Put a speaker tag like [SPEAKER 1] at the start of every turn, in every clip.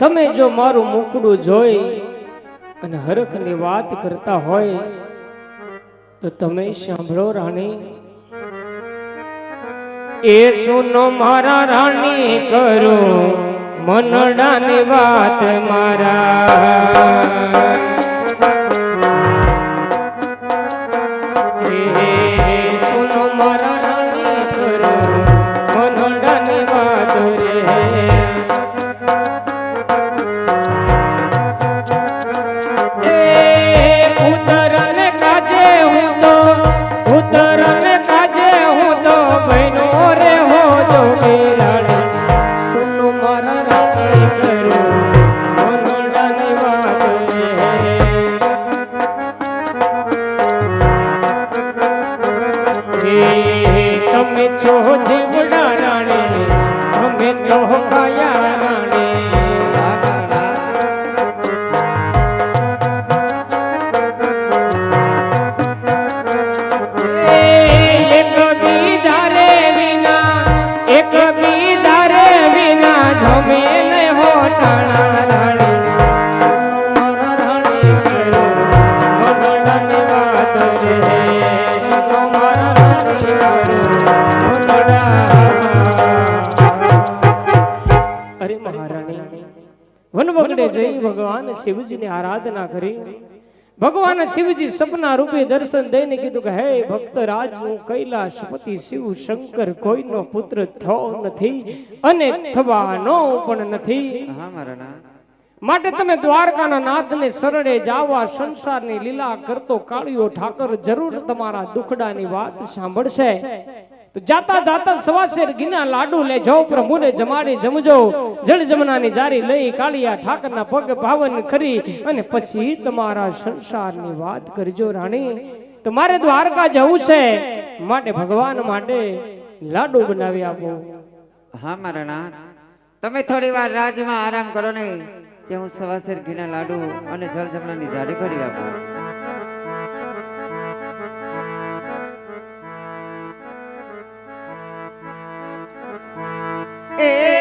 [SPEAKER 1] તમે જો મારું મુકડું જોઈ અને હરખની વાત કરતા હોય, તો તમે સાંભળો રાણી. એ સુનો મારા રાણી કરો, મનડાની વાત મારા ભગવાન શિવજીની આરાધના કરી. ભગવાન શિવજી સપના રૂપે દર્શન દઈને કીધું કે હે ભક્ત રાજ હું કૈલાશપતિ શિવ શંકર કોઈનો પુત્ર થયો નથી અને થવાનો પણ નથી. માટે તમે દ્વારકાના નાથને શરણે જાવા સંસારની લીલા કરતો કાળિયો ઠાકર જરૂર તમારા દુખડાની વાત સાંભળશે. જાતા જાતા સવાસેર ગિના લાડુ લેજો પ્રભુને જમાડી જમજો. જળ જમનાની જારી લઈ કાળિયા ઠાકરના પગ પાવન કરી અને પછી તમારા સંસારની વાત કરજો રાણી. તો મારે દ્વારકા જવું છે. માટે ભગવાન માટે લાડુ બનાવી આપો.
[SPEAKER 2] હા, મારા ના તમે થોડી વાર રાજમાં આરામ કરો ને કે હું સવાસેર ઘીના લાડુ અને જળ જમનાની જારી કરી આપું. વાયા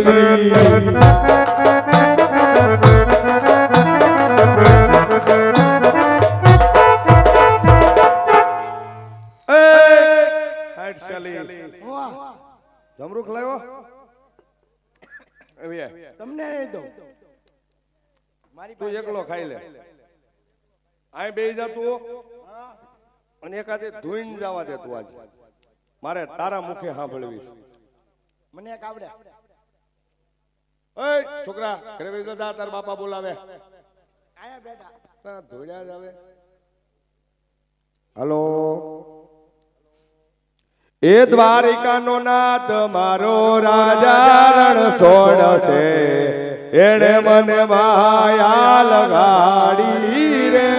[SPEAKER 3] કરવી.
[SPEAKER 4] તમને દઉં.
[SPEAKER 3] તું એકલો ખાઈ લે. આય બેહી જતું અને એકાદે ધોઈને જવા દે તું આજે. મારે તારા મુખે સાંભળવીશ.
[SPEAKER 4] મને એક આવડે.
[SPEAKER 3] એય છોકરા ઘરે બેસી દા તાર બાપા બોલાવે.
[SPEAKER 4] આયા બેટા
[SPEAKER 3] ના ધોળ્યા જ આવે. હલો. એ દ્વારિકાનો નાથ મારો રાજા રણ સોડશે એણે મને માયા લગાડી રે.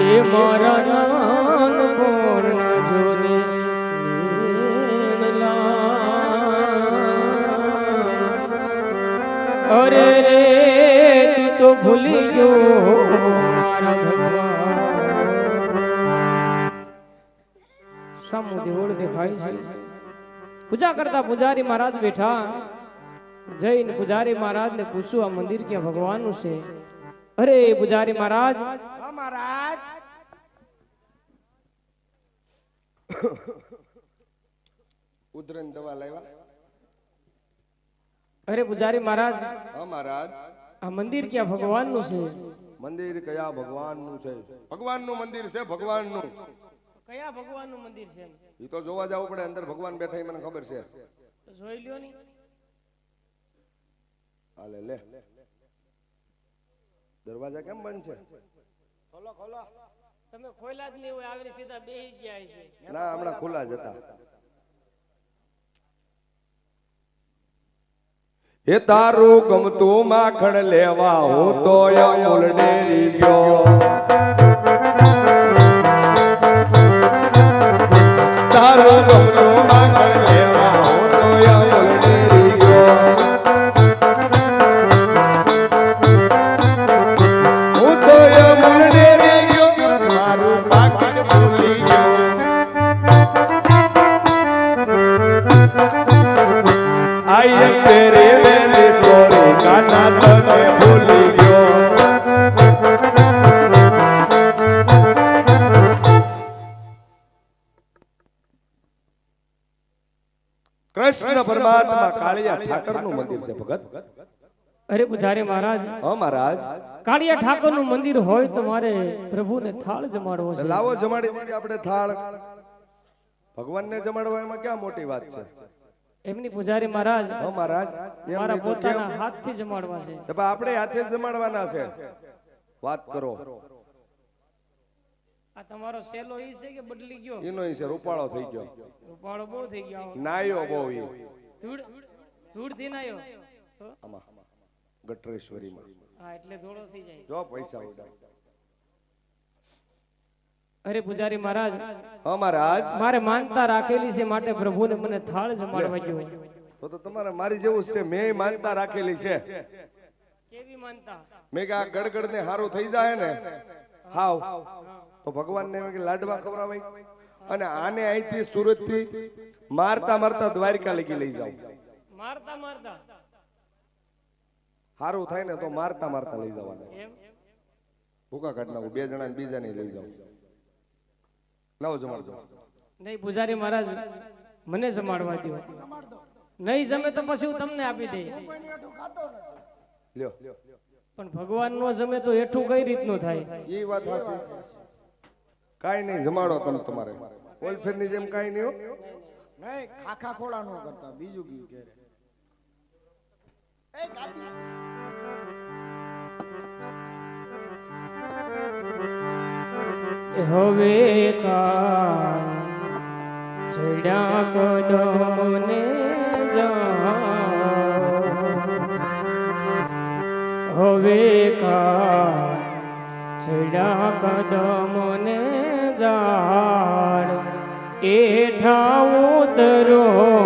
[SPEAKER 1] એ મારા નાનપણ જોને. અરે રે, તું તો ભૂલી જો મારા ભગવાન. સામુ દેવળ દેખાય છે. પૂજા કરતા પૂજારી મહારાજ બેઠા. જઈને પૂજારી મહારાજને પૂછ્યું, આ મંદિર ક્યાં ભગવાનનું છે? અરે પૂજારી મહારાજ
[SPEAKER 4] મહારાજ
[SPEAKER 3] ઉધરન દવા લાવ્યા
[SPEAKER 1] અરે પૂજારી મહારાજ
[SPEAKER 3] હા મહારાજ.
[SPEAKER 1] આ મંદિર ક્યાં ભગવાનનું છે?
[SPEAKER 3] મંદિર કયા ભગવાનનું છે? ભગવાનનું મંદિર છે ભગવાનનું.
[SPEAKER 1] કયા ભગવાનનું મંદિર છે
[SPEAKER 3] એ તો જોવા જવું પડે અંદર ભગવાન બેઠા એ મને ખબર છે.
[SPEAKER 1] જોઈ લ્યો ની.
[SPEAKER 3] હાલે લે. દરવાજા કેમ બંધ છે?
[SPEAKER 4] ખોલો ખોલો.
[SPEAKER 1] તમે ખોલા જ નહીં હોય આવીને સીધા બેહી ગયા છે
[SPEAKER 3] ના હમણાં ખુલ્લા જ હતા. એ તારું ગમતું માખણ લેવા હું તો અમૂલ ડેરી ગયો. તારું કૃષ્ણ પરમાત્મા કાળિયા ઠાકરનું મંદિર છે ભગત.
[SPEAKER 1] અરે પૂજારી મહારાજ
[SPEAKER 3] હા મહારાજ.
[SPEAKER 1] કાળિયા ઠાકોરનું મંદિર હોય તો મારે પ્રભુને થાળ જમાડવો છે.
[SPEAKER 3] લાવો જમાડી દીધી આપણે થાળ. ભગવાનને જમાડવા એમાં ક્યાં મોટી વાત છે?
[SPEAKER 1] એમની પૂજારી મહારાજ
[SPEAKER 3] હા મહારાજ.
[SPEAKER 1] મારા? પોતાના હાથથી જમાડવા છે.
[SPEAKER 3] તો આપણે હાથે જમાડવાના છે. વાત કરો.
[SPEAKER 1] આ તમારો સેલો ઈ છે કે બદલી ગયો?
[SPEAKER 3] એનો ઈ છે રૂપાળો થઈ ગયો.
[SPEAKER 1] રૂપાળો બહુ થઈ ગયો
[SPEAKER 3] નાયો બહુ ઈ.
[SPEAKER 1] ધૂળ ધૂળથી નાયો
[SPEAKER 3] આમાં ગટરેશ્વરીમાં.
[SPEAKER 1] હા એટલે ધોળો થઈ જાય.
[SPEAKER 3] જો પૈસા ઉડાય.
[SPEAKER 1] અરે પૂજારી મહારાજ
[SPEAKER 3] હા મહારાજ.
[SPEAKER 1] મારે માનતા રાખેલી છે માટે પ્રભુને મને થાળ જમાડવા ગયો.
[SPEAKER 3] તો તો તમારે મારી જેવું છે મેં માનતા રાખેલી છે.
[SPEAKER 1] કેવી માનતા?
[SPEAKER 3] મેં કે આ ગડગડ ને હારું થઈ જાય ને. હાવ. તો ભગવાનને કે લાડવા ખવડાવાય. અને આને અહીંથી સુરતથી મારતા મારતા દ્વારકા લગી લઈ જાવ
[SPEAKER 1] મારતા મારતા.
[SPEAKER 3] હારું થાય ને તો મારતા મારતા લઈ જવાના. ભૂકા કાઢ નાખું બે જણા બીજા ને લઈ જાવ લાવો જમાડજો
[SPEAKER 1] નહીં પૂજારી મહારાજ મને જમાડવા દો નહીં જમે તો પછી હું તમને આપી દઈ
[SPEAKER 3] લ્યો.
[SPEAKER 1] પણ ભગવાન નો જમે તો એઠું કઈ રીતનું થાય?
[SPEAKER 3] એ વાત હશે કાઈ નહીં જમાડો તમે તમારે. ઓલફેરની જેમ કાઈ નહીં હો.
[SPEAKER 4] નહીં ખાખા ખોડા નો કરતા બીજું કયું કે એ ગાડી.
[SPEAKER 1] હવે કા છેડા કદમને હવે છેડા કદમને જાડ એઠા ઉતરો.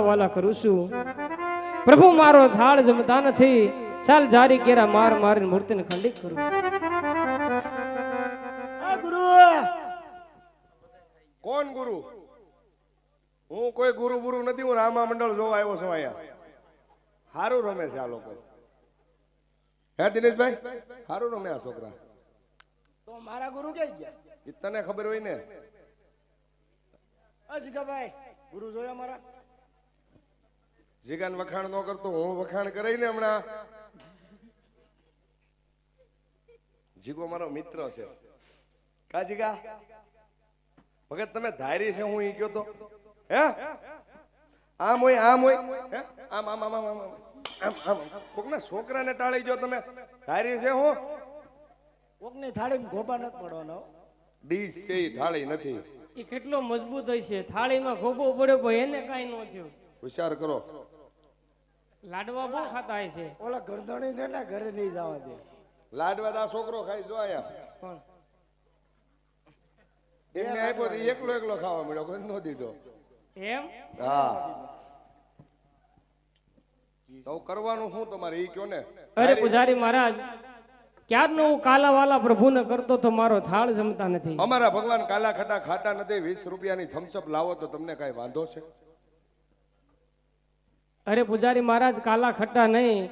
[SPEAKER 1] પ્રભુને વાલા કરું છું. પ્રભુ મારો થાળ જમતા નથી. ચાલ જારી કેરા માર મારીને મૂર્તિને ખંડિત કરું.
[SPEAKER 4] ગુરુ!
[SPEAKER 3] કોણ ગુરુ? હું કોઈ ગુરુ ગુરુ નથી હું રામા મંડળ જોવા આવ્યો છું અહીંયા. સારું રમે છે આ લોકો. હે દિનેશભાઈ? સારું રમે આ છોકરા.
[SPEAKER 4] તો મારા ગુરુ કઈ ગયા?
[SPEAKER 3] તને ખબર હોય ને?
[SPEAKER 4] અજગાભાઈ ગુરુ જોયા મારા?
[SPEAKER 3] જીગાન વખાણ ન કરતો હું વખાણ કરાઈ ને હમણાં જીગો મારો મિત્ર છે. કા જીગા? ભગત તમે ધારી છે હું ઈ કયો તો? હે? આમ હોય આમ હોય. હે? આમ આમ આમ આમ આમ આમ. કોકના છોકરાને ટાળી ગયો તમે? ધારી છે હું?
[SPEAKER 4] કોકની થાળીમાં ગોબા નથી પડવાનો.
[SPEAKER 3] ડીશ છે એ થાળી નથી.
[SPEAKER 1] એ કેટલો મજબૂત હોય છે. થાળીમાં ખોબો પડ્યો પણ એને કાંઈ ન થયું.
[SPEAKER 3] વિચાર કરો.
[SPEAKER 1] લાડવા બહુ ખાતા હોય છે.
[SPEAKER 4] ઓલા ગરદણી છે ને ઘરે નહીં જવા દે.
[SPEAKER 3] લાડવા દા છોકરો ખાઈ જો આયા
[SPEAKER 1] કોણ?
[SPEAKER 3] એમને આપ્યો તો એકલો એકલો ખાવા મળ્યો કોઈ નો દીધો.
[SPEAKER 1] એમ?
[SPEAKER 3] હા. તો કરવાનું શું તમારે? ઈ કયો ને?
[SPEAKER 1] અરે પૂજારી મહારાજ ક્યારનો હું કાલા વાલા પ્રભુને કરતો તો મારો થાળ જમતા નથી.
[SPEAKER 3] અમારા ભગવાન કાલા ખટા ખાતા નથી વીસ રૂપિયાની થમ્સઅપ લાવો તો તમને કઈ વાંધો છે?
[SPEAKER 1] અરે પૂજારી મહારાજ કાલા ખટ્ટા નહીં.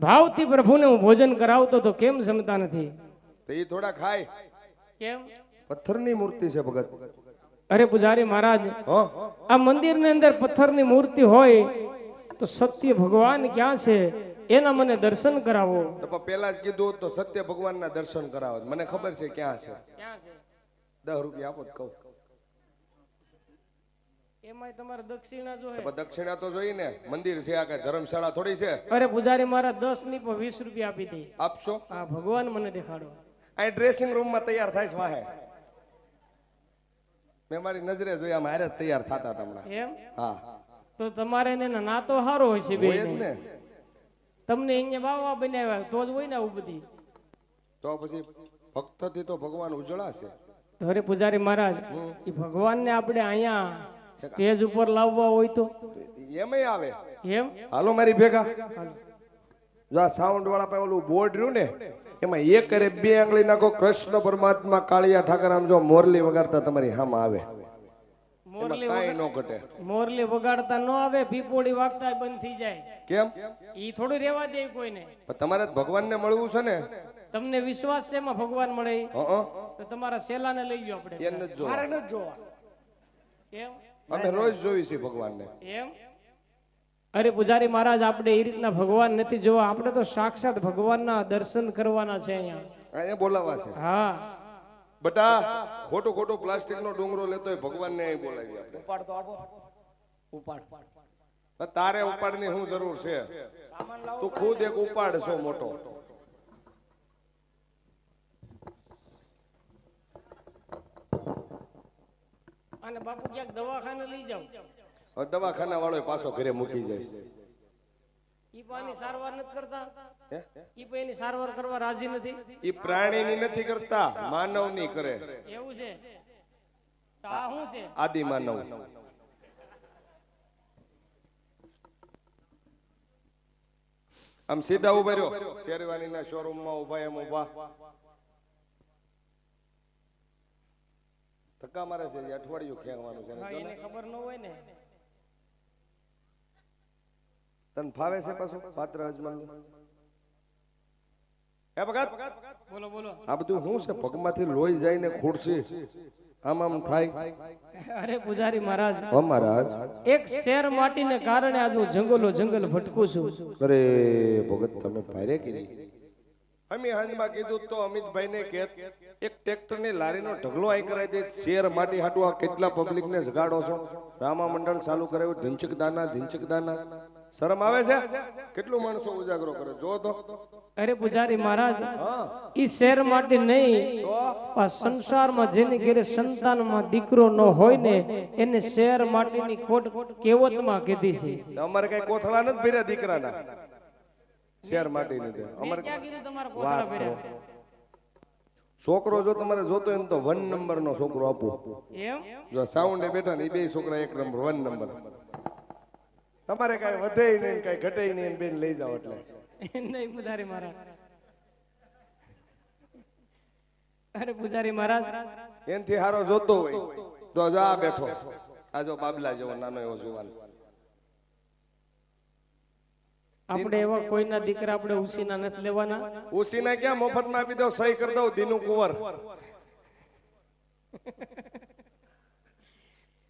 [SPEAKER 1] ભાવથી પ્રભુને હું ભોજન કરાવતો તો કેમ જમતા નથી?
[SPEAKER 3] તો એ થોડા ખાય.
[SPEAKER 1] કેમ?
[SPEAKER 3] પથ્થરની મૂર્તિ છે ભગત.
[SPEAKER 1] અરે પૂજારી મહારાજ
[SPEAKER 3] હો?
[SPEAKER 1] આ મંદિરની અંદર પથ્થરની મૂર્તિ હોય તો સત્ય ભગવાન ક્યાં છે? એના મને દર્શન કરાવો.
[SPEAKER 3] તો પણ પેલા જ કીધું તો સત્ય ભગવાનના દર્શન કરાવો. મને ખબર છે ક્યાં છે. દસ રૂપિયા આપો કહું.
[SPEAKER 1] તમારે દક્ષિણા
[SPEAKER 3] તો પણ દક્ષિણા તો જોઈ ને મંદિર છે આ કઈ ધર્મશાળા થોડી છે?
[SPEAKER 1] અરે પૂજારી મહારાજ દસની પણ વીસ રૂપિયા આપી દે.
[SPEAKER 3] આપશો?
[SPEAKER 1] આ ભગવાન મને દેખાડો.
[SPEAKER 3] અહીં ડ્રેસિંગ રૂમમાં તૈયાર થાય છે વાહે. મેં મારી નજરે જોયા મારે તૈયાર થતા તમને.
[SPEAKER 1] એમ?
[SPEAKER 3] હા.
[SPEAKER 1] તો તમારે એને નાતો સારો હોય છે બે
[SPEAKER 3] ને.
[SPEAKER 1] તમને અહીંયા બાવા બનાવ્યા તો જ હોય ને આવું બધી.
[SPEAKER 3] તો પછી ભક્તથી તો ભગવાન ઉજળાશે.
[SPEAKER 1] અરે પૂજારી મહારાજ એ ભગવાનને આપણે અહીંયા સ્ટેજ ઉપર લાવવા હોય તો?
[SPEAKER 3] એમય આવે.
[SPEAKER 1] એમ?
[SPEAKER 3] હાલો મારી ભેગા. જો આ સાઉન્ડ વાળા પાસે ઓલું બોર્ડ રહ્યું ને એમાં એક કરે બે આંગળી નાખો કૃષ્ણ પરમાત્મા કાળિયા ઠાકર આમ જો મોરલી વગાડતા તમારી હામ આવે.
[SPEAKER 1] મોરલી વગાડતા ન આવે પીપોડી વાગતા બંધ થઈ જાય.
[SPEAKER 3] કેમ?
[SPEAKER 1] ઈ થોડું રેવા દે કોઈને.
[SPEAKER 3] પણ તમારે ભગવાનને મળવું છે ને?
[SPEAKER 1] તમને વિશ્વાસ છે એમાં ભગવાન મળે? તો તમારા સેલાને લઈ ગયો આપણે.
[SPEAKER 3] એને જ
[SPEAKER 4] મારે ન જોવા.
[SPEAKER 1] એમ?
[SPEAKER 3] અમે રોજ જોઈ છીએ ભગવાનને.
[SPEAKER 1] એમ? અરે પૂજારી મહારાજ આપણે એ રીતના ભગવાન નથી જોવા. આપણે તો સાક્ષાત ભગવાનના દર્શન કરવાના છે અહીંયા.
[SPEAKER 3] અહીંયા બોલાવા છે.
[SPEAKER 1] હા.
[SPEAKER 3] બટા ખોટો ખોટો પ્લાસ્ટિક નો ડુંગરો લેતો હોય ભગવાનને અહીં બોલાવી આપણે.
[SPEAKER 4] ઉપાડ તો આપો. ઉપાડ.
[SPEAKER 3] તારે ઉપાડની શું જરૂર છે. તું ખુદ એક ઉપાડ છો મોટો.
[SPEAKER 1] અને બાપુ ક્યાંક દવાખાને લઈ
[SPEAKER 3] જાઉં દવાખાના વાળો પાછો ઘરે મૂકી જાય
[SPEAKER 1] ઈ પાની સારવાર નથી કરતા. ઈ પણ સારવાર કરવા રાજી નથી.
[SPEAKER 3] ઈ પ્રાણીની નથી કરતા માનવની કરે.
[SPEAKER 1] એવું છે. તો આ શું છે?
[SPEAKER 3] આદિ માનવ. આમ સીધા ઊભા રહ્યો. શેરવાનીના શોરૂમમાં ઊભા એમ ઊભા. ધક્કા મારે છે અઠવાડિયું ખેવાનું છે
[SPEAKER 1] એને ખબર ન હોય ને.
[SPEAKER 3] તને ફાવે છે પાછું? પાત્ર અજમાન એ ભગત?
[SPEAKER 1] બોલો બોલો.
[SPEAKER 3] આ બધું શું છે? પગમાંથી લોહી જાય ને ખુરશી? આમ આમ થાય?
[SPEAKER 1] અરે પૂજારી મહારાજ
[SPEAKER 3] અમારા
[SPEAKER 1] એક શેર માટીને કારણે આજ હું જંગલો જંગલ ભટકું છું.
[SPEAKER 3] અરે ભગત તમે ભારે કરી. અમે હાંજમાં કીધું તો અમિતભાઈને કે એક ટ્રેક્ટરની લારીનો ઢગલો આઈ કરાવી દે શેર માટી હાટવા કેટલા પબ્લિકને જગાડો છો? રામા મંડળ ચાલુ કરાવ્યું ઢીંચક દાના ઢીંચક દાના. શરમ આવે છે? કેટલું માણસો ઉજાગરો કરે? જો તો.
[SPEAKER 1] અરે પૂજારી મહારાજ ઈ શેર માટે નહીં આ સંસારમાં જેની ઘેરે સંતાનમાં દીકરો ન હોય ને એને શેર માટેની ખોટ કેવતમાં કીધી છે.
[SPEAKER 3] અમારે કઈ કોથળા નથી ભર્યા દીકરાના? શેર માટી નથી અમારે? છોકરો જો તમારે જોતો હોય તો વન નંબર નો છોકરો આપો. જો સાઉન્ડ બેઠા ને એ બે છોકરા એક નંબર વન નંબર. તમારે કાંઈ વધે નહીં કઈ ઘટે નહીં બેન લઈ જાઓ એટલે.
[SPEAKER 1] નહીં પૂજારી મહારાજ. અરે પૂજારી મહારાજ.
[SPEAKER 3] એનથી હારો જોતો હોય. તો જા બેઠો. આ જો બાબલા જેવો નાનો એવો જુવાન.
[SPEAKER 1] આપણે એવા કોઈના દીકરા આપણે ઉસીના નથી લેવાના.
[SPEAKER 3] ઉસીના ક્યાં મફતમાં આપી દો સહી કરી દઉં દીનુ કુંવર.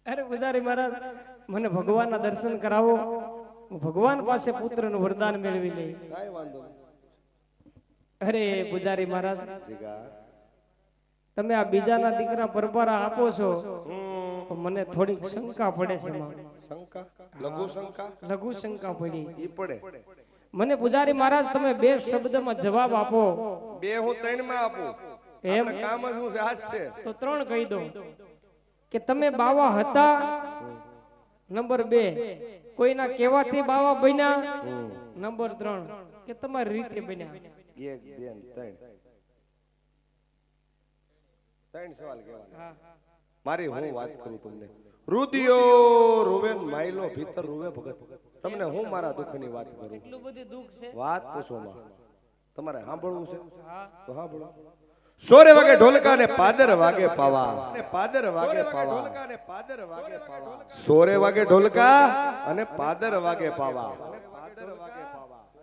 [SPEAKER 1] અરે પૂજારી મહારાજ મને ભગવાનના દર્શન કરાવો. ભગવાન પાસે પુત્રનું વરદાન મેળવી લઈ.
[SPEAKER 3] કાંઈ વાંધો
[SPEAKER 1] અરે પૂજારી મહારાજ તમે આ બીજાના દીકરા પરબારા આપો છો? તો મને થોડીક શંકા પડે છે
[SPEAKER 3] શંકા? લઘુ શંકા?
[SPEAKER 1] લઘુ શંકા પડી.
[SPEAKER 3] ઈ પડે.
[SPEAKER 1] મને પૂજારી મહારાજ તમે બે શબ્દમાં જવાબ આપો.
[SPEAKER 3] બે હું ત્રણમાં આપું.
[SPEAKER 1] એમ?
[SPEAKER 3] કામ જ શું છે આજ છે.
[SPEAKER 1] તો ત્રણ કહી દો. કે તમે બાવા હતા નંબર બે. કોઈના કહેવાથી બાવા બન્યા? નંબર ત્રણ. કે તમારી રીતે બન્યા?
[SPEAKER 3] એક બે ત્રણ. ત્રણ સવાલ કહેવાના. મારી હું વાત કરું તમને? રુદિયો રૂવે ને ભીતર રૂવે ભગત. તમને હું મારા દુઃખની વાત કરું?
[SPEAKER 1] એટલું બધું દુઃખ છે?
[SPEAKER 3] વાત પૂછો માં. તમારે સાંભળવું છે? તો સાંભળો. સોરે વાગે ઢોલકા ને પાદર વાગે પાવા. ને પાદર વાગે પાવા. ને પાદર વાગે પાવા. સોરે વાગે ઢોલકા અને પાદર વાગે પાવા.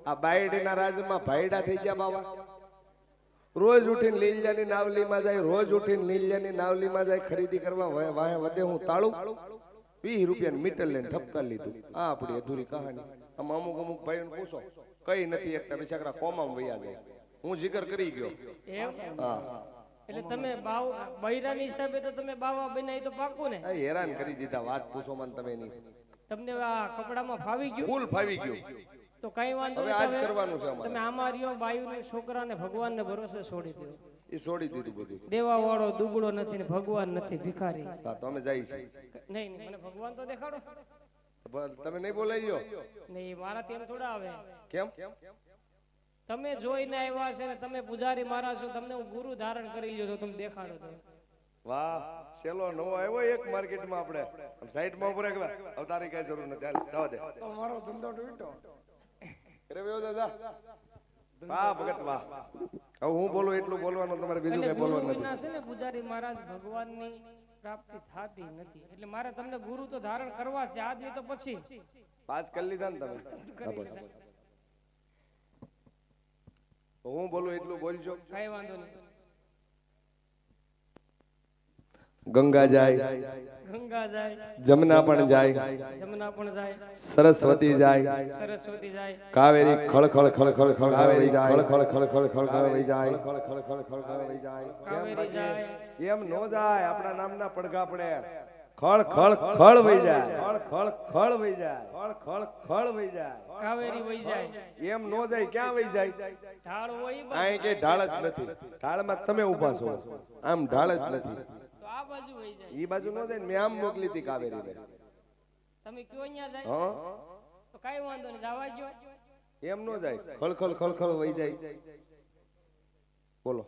[SPEAKER 3] આ બાયડીના રાજમાં ભાઈડા થઈ ગયા બાવા. રોજ ઉઠીને લીલિયાની નાવલીમાં જાય રોજ ઉઠીને લીલિયાની નાવલીમાં જાય ખરીદી કરવા વાહે વધે હું તાળું. વીસ રૂપિયા મીટર લઈને ઠપકા લીધું. આ આપણી અધૂરી કહાની. આમાં અમુક અમુક ભાઈ પૂછો કઈ નથી એકતા બિચારા કોમામાં વૈયા જાય હું જીગર કરી ગયો. હા.
[SPEAKER 1] એટલે તમે બાવ બૈરાની હિસાબે તો તમે બાવા બનાવી તો પાકું ને?
[SPEAKER 3] હેરાન કરી દીધા. વાત પૂછો મને તમે ની
[SPEAKER 1] તમને આ કપડામાં ફાવી ગયું?
[SPEAKER 3] ફૂલ ફાવી ગયું.
[SPEAKER 1] તો કઈ વાંધો
[SPEAKER 3] હવે આજ
[SPEAKER 1] તમે-
[SPEAKER 3] કરવાનું છે અમારે.
[SPEAKER 1] તમે આમાં બાયુને છોકરાને ભગવાનને ભરોસે છોડી દો.
[SPEAKER 3] એ છોડી દીધું બધું.
[SPEAKER 1] દેવા વાળો દુબળો નથી ને ભગવાન નથી ભિખારી.
[SPEAKER 3] હા તમે અમે જાય છે
[SPEAKER 1] નહીં નહીં મને ભગવાન તો દેખાડો.
[SPEAKER 3] તમે નહીં બોલાઈ
[SPEAKER 1] નહીં મારા તેમ થોડા આવે.
[SPEAKER 3] કેમ?
[SPEAKER 1] તમે જોઈને આવ્યા છે ને તમે પૂજારી મારા છો તમને હું ગુરુ ધારણ કરી લ્યો છો તમે દેખાડો તો.
[SPEAKER 3] વાહ છેલ્લો નવો આવ્યો એક માર્કેટમાં આપણે. સાઈડમાં ઉપર એક વાર હવે કઈ જરૂર નથી. હાલ જવા દે.
[SPEAKER 4] તો મારો ધંધો તૂટ્યો.
[SPEAKER 3] અરે વેવો દાદા. વાહ ભગત વાહ હવે હું બોલું એટલું બોલવાનું તમારે બીજું કઈ બોલવાનું નથી.
[SPEAKER 1] છે ને પૂજારી મહારાજ ભગવાનની પ્રાપ્તિ થતી નથી. એટલે મારે તમને ગુરુ તો ધારણ કરવા છે આજ તો પછી.
[SPEAKER 3] પાંચ કરી લીધા ને તમે. હા, બસ. તો હું બોલું એટલું બોલજો.
[SPEAKER 1] કઈ વાંધો નહીં.
[SPEAKER 3] ગંગા જાય
[SPEAKER 1] ગંગા જાય
[SPEAKER 3] જમના પણ જાય
[SPEAKER 1] જમના પણ જાય
[SPEAKER 3] સરસ્વતી જાય
[SPEAKER 1] સરસ્વતી જાય
[SPEAKER 3] કાવેરી ખળ ખળ ખળ ખળ ખળ કાવેરી જાય ખળ ખળ ખળ ખળ કાવેરી જાય ખળ ખળ ખળ ખળ કાવેરી જાય
[SPEAKER 1] કાવેરી જાય.
[SPEAKER 3] એમ નો જાય આપણા નામના પડઘા પડે. ખળ ખળ ખળ વઈ જાય ખળ ખળ ખળ વઈ જાય ખળ ખળ ખળ વઈ જાય.
[SPEAKER 1] કાવેરી વહી જાય.
[SPEAKER 3] એમ નો જાય ક્યાં વઈ જાય?
[SPEAKER 1] ઢાળ હોય ઈ
[SPEAKER 3] કે ઢાળ જ નથી. ઢાળમાં તમે ઊભા છો. આમ ઢાળ જ નથી.
[SPEAKER 1] આ બાજુ વહી જાય.
[SPEAKER 3] ઈ બાજુ નો જાય મેં આમ મોકલી હતી કાવેરીને
[SPEAKER 1] તમે કયો અહીંયા જાય?
[SPEAKER 3] હા?
[SPEAKER 1] તો કઈ વાંધો નહીં જવા જો
[SPEAKER 3] એમ નો જાય. ખળ ખળ ખળ ખળ વઈ જાય. બોલો.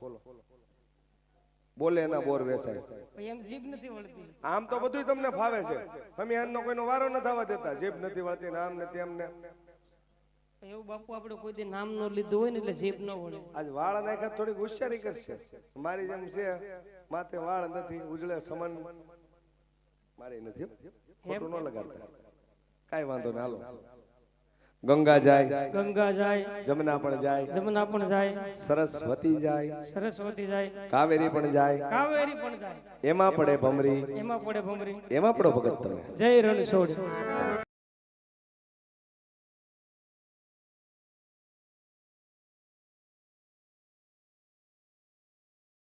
[SPEAKER 3] બોલે એના બોર વેસાય
[SPEAKER 1] એમ જીભ નથી વળતી.
[SPEAKER 3] આમ તો બધું તમને ફાવે છે. તમે આનો કોઈનો વારો ન થવા દેતા. જીભ નથી વળતી ને આમ નથી એમને
[SPEAKER 1] એવું બાપુ આપણે કોઈ દી નામ નો લીધું હોય ને એટલે જીભ ન વળે.
[SPEAKER 3] આજ વાળ નાખ્યા થોડી હોશિયારી કરશે. મારી જેમ છે. માથે વાળ નથી ઉજળે સમન. મારે નથી ખોટું ન લગાડતા. કાઈ વાંધો ના હાલો. ગંગા જાય
[SPEAKER 1] ગંગા જાય
[SPEAKER 3] જમના પણ જાય.
[SPEAKER 1] જમના પણ જાય.
[SPEAKER 3] સરસ્વતી જાય.
[SPEAKER 1] સરસ્વતી જાય.
[SPEAKER 3] કાવેરી પણ જાય.
[SPEAKER 1] કાવેરી પણ જાય.
[SPEAKER 3] એમાં પડે ભમરી.
[SPEAKER 1] એમાં પડે ભમરી.
[SPEAKER 3] એમાં પડો ભગત તમે.
[SPEAKER 1] જય રણછોડ.